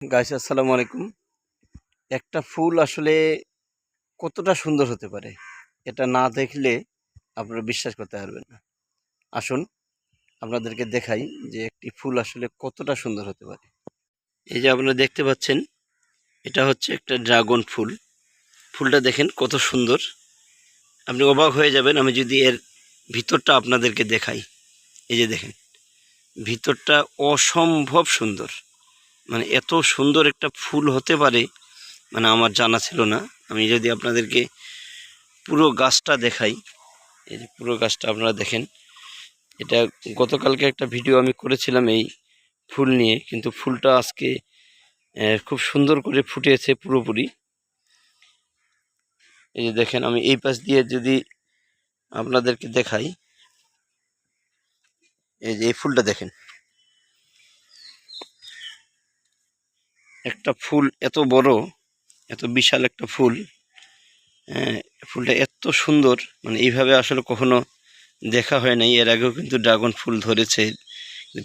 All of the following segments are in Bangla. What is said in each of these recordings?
গাইস আসসালামু আলাইকুম। একটা ফুল আসলে কতটা সুন্দর হতে পারে, এটা না দেখলে আপনারা বিশ্বাস করতে পারবেন না। আসুন, আপনাদেরকে দেখাই যে একটি ফুল আসলে কতটা সুন্দর হতে পারে। এই যে আপনারা দেখতে পাচ্ছেন, এটা হচ্ছে একটা ড্রাগন ফুল। ফুলটা দেখেন কত সুন্দর। আপনি অবাক হয়ে যাবেন, আমি যদি এর ভিতরটা আপনাদেরকে দেখাই। এই যে দেখেন, ভিতরটা অসম্ভব সুন্দর। মানে এত সুন্দর একটা ফুল হতে পারে মানে আমার জানা ছিল না। আমি যদি আপনাদেরকে পুরো গাছটা দেখাই, এই যে পুরো গাছটা আপনারা দেখেন। এটা গতকালকে একটা ভিডিও আমি করেছিলাম এই ফুল নিয়ে, কিন্তু ফুলটা আজকে খুব সুন্দর করে ফুটেছে পুরোপুরি। এই যে দেখেন, আমি এই পাশ দিয়ে যদি আপনাদেরকে দেখাই, এই যে এই ফুলটা দেখেন। একটা ফুল এত বড় এত বিশাল একটা ফুল হ্যাঁ, ফুলটা এত সুন্দর মানে এইভাবে আসলে কখনো দেখা হয় নাই এর আগেও কিন্তু ড্রাগন ফুল ধরেছে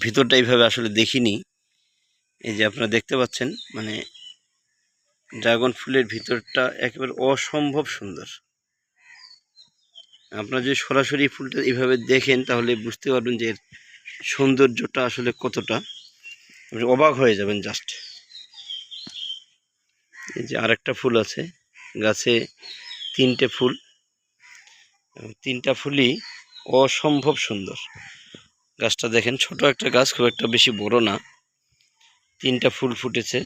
ভিতরটা এইভাবে আসলে দেখিনি। এই যে আপনারা দেখতে পাচ্ছেন মানে ড্রাগন ফুলের ভিতরটা একেবারে অসম্ভব সুন্দর। আপনারা যদি সরাসরি ফুলটা এইভাবে দেখেন তাহলে বুঝতে পারবেন যে এর সৌন্দর্যটা আসলে কতটা। অবাক হয়ে যাবেন জাস্ট। এই যে আরেকটা ফুল আছে। গাছে তিনটে ফুল। তিনটা ফুলই অসম্ভব সুন্দর। গাছটা দেখেন, ছোট একটা গাছ, খুব একটা বেশি বড় না। তিনটা ফুল ফুটেছে।